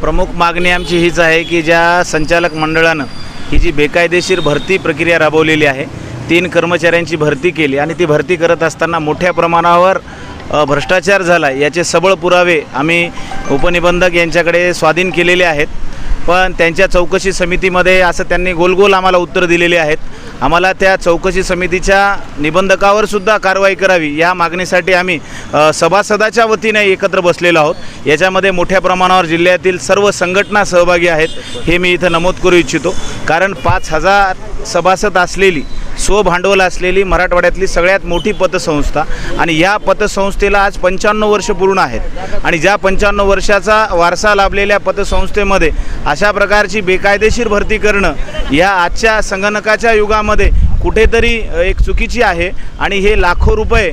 प्रमुख मागणी आमची हीच आहे की ज्या संचालक मंडळानं ही जी बेकायदेशीर भरती प्रक्रिया राबवलेली आहे तीन कर्मचाऱ्यांची भरती केली आणि ती भरती करत असताना मोठ्या प्रमाणावर भ्रष्टाचार झाला याचे सबळ पुरावे आम्ही उपनिबंधक यांच्याकडे स्वाधीन केलेले आहेत. पण त्यांच्या चौकशी समितीमध्ये असं त्यांनी गोलगोल आम्हाला उत्तर दिलेले आहेत. आम्हाला त्या चौकशी समितीच्या निबंधकावर सुद्धा कारवाई करावी या मागणीसाठी आम्ही सभासदाच्या वतीने एकत्र बसलेलो आहोत. याच्यामध्ये मोठ्या प्रमाणावर जिल्ह्यातील सर्व संघटना सहभागी आहेत हे मी इथं नमूद करू इच्छितो. कारण पाच हजार सभासद असलेली स्वभांडवल असलेली मराठवाड्यातली सगळ्यात मोठी पतसंस्था. आणि या पतसंस्थेला आज पंच्याण्णव वर्ष पूर्ण आहेत. आणि ज्या पंच्याण्णव वर्षाचा वारसा लाभलेल्या पतसंस्थेमध्ये अशा प्रकारची बेकायदेशीर भरती करणं या आजच्या संगणकाच्या युगामध्ये कुठेतरी एक चुकीची आहे आणि हे लाखो रुपये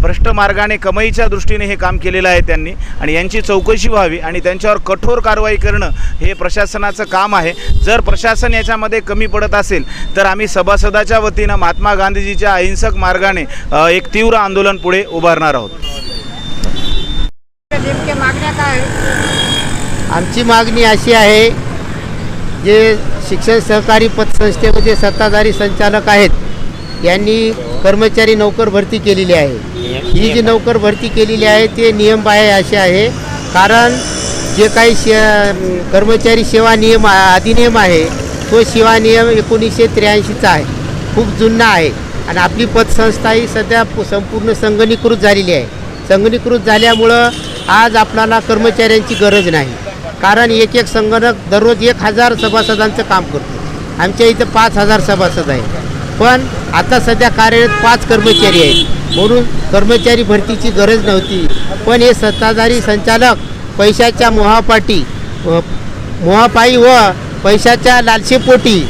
भ्रष्ट मार्गाने कमाईच्या दृष्टीने हे काम केलेलं आहे त्यांनी आणि यांची चौकशी व्हावी आणि त्यांच्यावर कठोर कारवाई करणं हे प्रशासनाचं काम आहे. जर प्रशासन याच्यामध्ये कमी पडत असेल तर आम्ही सभासदाच्या वतीनं महात्मा गांधीजीच्या अहिंसक मार्गाने एक तीव्र आंदोलन पुढे उभारणार आहोत. नेमक्या मागण्या काय आहेत? आमची मागणी अशी आहे जे शिक्षण सहकारी पतसंस्थेमध्ये सत्ताधारी संचालक आहेत. यांनी कर्मचारी नोकर भरती केलेली आहे. ही जी नोकर भरती केलेली आहे ते नियमबाह्य असे आहे. कारण जे काही शे कर्मचारी सेवा नियम अधिनियम आहे तो सेवा नियम एकोणीसशे त्र्याऐंशीचा आहे. खूप जुना आहे. आणि आपली पतसंस्था ही सध्या संपूर्ण संगणीकृत झालेली आहे. संगणीकृत झाल्यामुळं आज आपल्याला कर्मचाऱ्यांची गरज नाही. कारण एक एक संगणक दररोज एक हजार सभासदांचं काम करतो. आमच्या इथं पाच हजार सभासद आहे पण आता सध्या कार्यरत पाच कर्मचारी आहेत. म्हणून कर्मचारी भरतीची गरज नव्हती. पण हे सत्ताधारी संचालक पैशाच्या मोहापाटी मोहापाई मोहापायी व पैशाच्या लालशेपोटी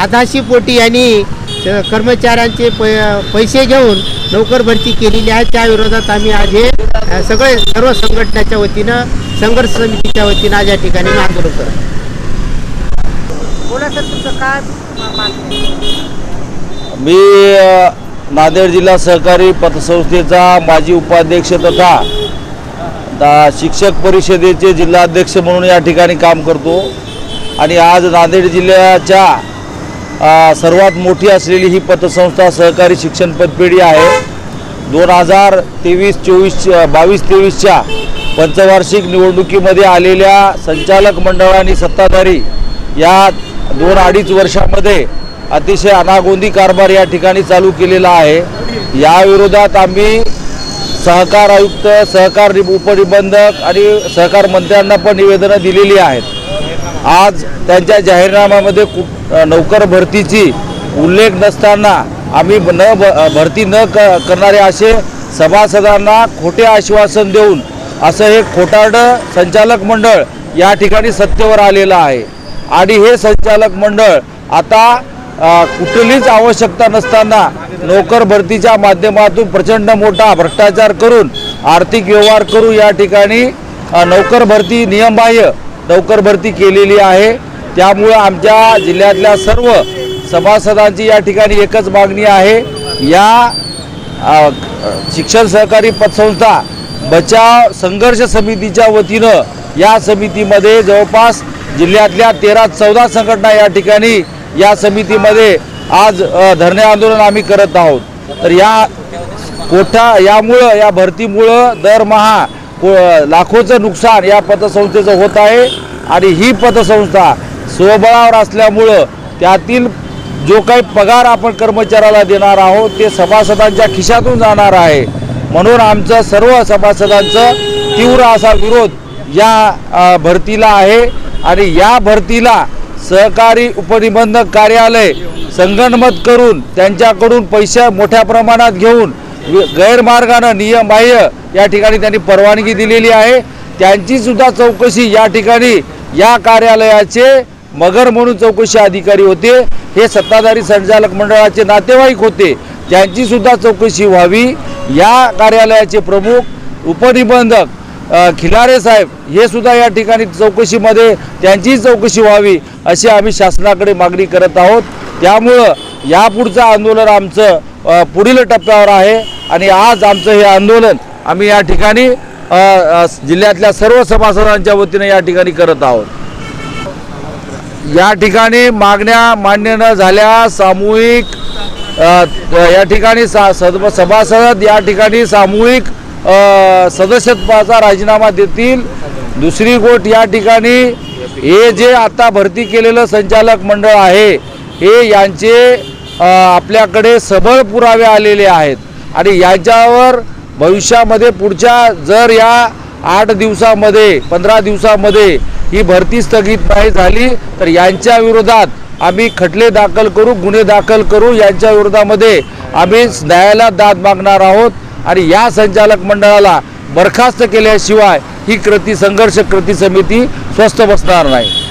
आधाशी पोटी यांनी कर्मचाऱ्यांचे पै पैसे घेऊन नोकर भरती केलेली आहे. त्या विरोधात आम्ही आज हे सगळे सर्व संघटनेच्या वतीनं संघर्ष समितीच्या वतीनं आज या ठिकाणी मी आंदोलन करतो बोला सर तुमचं काय मा- नांदेड जिल्हा सहकारी पतसंस्थेचा माजी उपाध्यक्ष तथा दा- शिक्षक परिषदेचे जिल्हाध्यक्ष म्हणून या ठिकाणी काम करतो. आणि आज नांदेड जिल्ह्याच्या सर्वात मोठी असलेली ही पतसंस्था सहकारी शिक्षण पतपेढी आहे. दोन हजार तेवीस चोवीस बावीस तेवीसच्या पंचवार्षिक निवडणुकीमध्ये आलेल्या संचालक मंडळ आणि सत्ताधारी या दोन अडीच वर्षामध्ये अतिशय अनागोंदी कारभार या ठिकाणी चालू केलेला आहे. या विरोधात आम्ही सहकार आयुक्त सहकार उपनिबंधक आणि सहकार मंत्र्यांना पण निवेदनं दिलेली आहेत. आज त्यांच्या जाहीरनाम्यामध्ये कुठ नौकर भरतीची उल्लेख नसताना आम्ही न भरती न क करणारे असे सभासदांना खोटे आश्वासन देऊन असं हे खोटारडं संचालक मंडळ या ठिकाणी सत्तेवर आलेलं आहे. आणि हे संचालक मंडळ आता कुठलीच आवश्यकता नसताना नोकर भरतीच्या माध्यमातून प्रचंड मोठा भ्रष्टाचार करून आर्थिक व्यवहार करून या ठिकाणी नोकर भरती नियमबाह्य नोकर भरती केलेली आहे. त्यामुळं आमच्या जिल्ह्यातल्या सर्व सभासदांची या ठिकाणी एकच मागणी आहे. या शिक्षण सहकारी पतसंस्था बचाव संघर्ष समितीच्या वतीनं या समितीमध्ये जवळपास जिल्ह्यातल्या तेरा चौदा संघटना या ठिकाणी या समितीमध्ये आज धरणे आंदोलन आम्ही करत आहोत. तर या कोठा यामुळं या भरतीमुळं दरमहा को लाखोचं नुकसान या पतसंस्थेचं होत आहे आणि ही पतसंस्था स्वबळावर असल्यामुळं त्यातील जो काही पगार आपण कर्मचाऱ्याला देणार आहोत ते सभासदांच्या खिशातून जाणार आहे. म्हणून आमचं सर्व सभासदांचं तीव्र असा विरोध या भरतीला आहे आणि या भरतीला सहकारी उपनिबंधक कार्यालय संगणमत करून त्यांच्याकडून पैसे मोठ्या प्रमाणात घेऊन गैरमार्गानं नियमबाह्य या ठिकाणी त्यांनी परवानगी दिलेली आहे. त्यांची सुद्धा चौकशी या ठिकाणी या कार्यालयाचे मगर म्हणून चौकशी अधिकारी होते. हे सत्ताधारी संचालक मंडळाचे नातेवाईक होते. त्यांची सुद्धा चौकशी व्हावी. या कार्यालयाचे प्रमुख उपनिबंधक खिलारे साहेब हे सुद्धा या ठिकाणी चौकशीमध्ये त्यांचीही चौकशी व्हावी अशी आम्ही शासनाकडे मागणी करत आहोत. त्यामुळं यापुढचं आंदोलन आमचं पुढील टप्प्यावर आहे आणि आज आमचं हे आंदोलन आम्ही या ठिकाणी जिल्ह्यातल्या सर्व सभासदांच्या वतीने या ठिकाणी करत आहोत. या ठिकाणी मागण्या मान्य न झाल्या सामूहिक या ठिकाणी सा सद- सभासद या ठिकाणी सामूहिक सदस्यत्वाचा राजीनामा देतील. दुसरी गोष्ट या ठिकाणी हे जे आता भरती केलेलं संचालक मंडळ आहे हे यांचे आपल्याकडे सबळ पुरावे आलेले आहेत. आणि याच्यावर भविष्यामध्ये पुढच्या जर या आठ दिवसामध्ये पंधरा दिवसामध्ये ही भरती स्थगित नाही झाली तर यांच्या विरोधात आम्ही खटले दाखल करू गुन्हे दाखल करू. यांच्या विरोधामध्ये आम्ही न्यायालयात दाद मागणार आहोत आणि या संचालक मंडळाला बरखास्त केल्याशिवाय ही कृती संघर्ष कृती समिती स्वस्थ बसणार नाही.